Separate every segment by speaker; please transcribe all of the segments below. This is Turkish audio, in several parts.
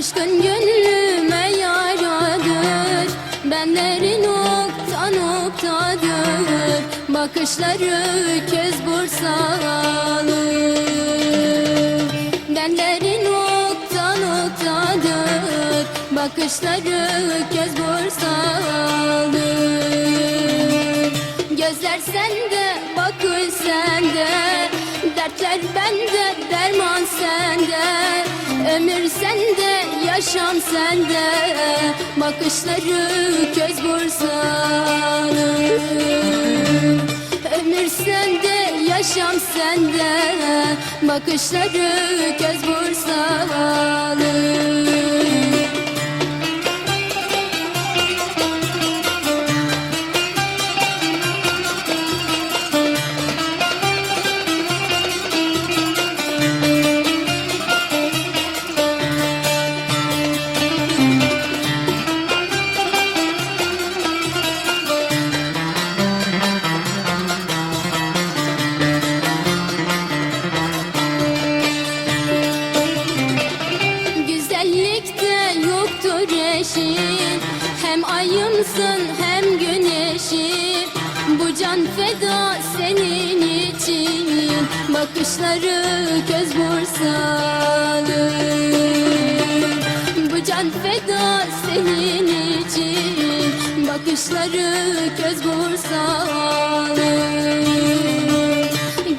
Speaker 1: Aşkın gönlüme yaradır. Benleri nokta noktadır. Bakışları köz bursalı Benleri nokta noktadır. Bakışları köz bursalı Gözler sende Dertler bende, derman sende. Ömür sende, yaşam sende. Bakışları köz bursalı Ömür sende, yaşam sende. Bakışları köz bursalı eşin Hem ayımsın hem güneşim. Bu can feda senin için. Bakışları göz bursalı. Bu can feda senin için. Bakışları göz bursalı.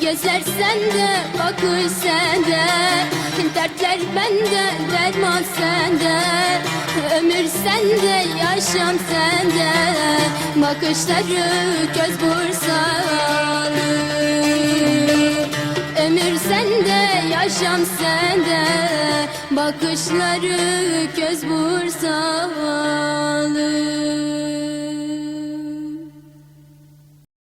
Speaker 1: Gözler sende, bakış sende Dertler bende, derman sende. Ömür sende, yaşam sende. Bakışları göz bursalı. Ömür sende, yaşam sende. Bakışları göz bursalı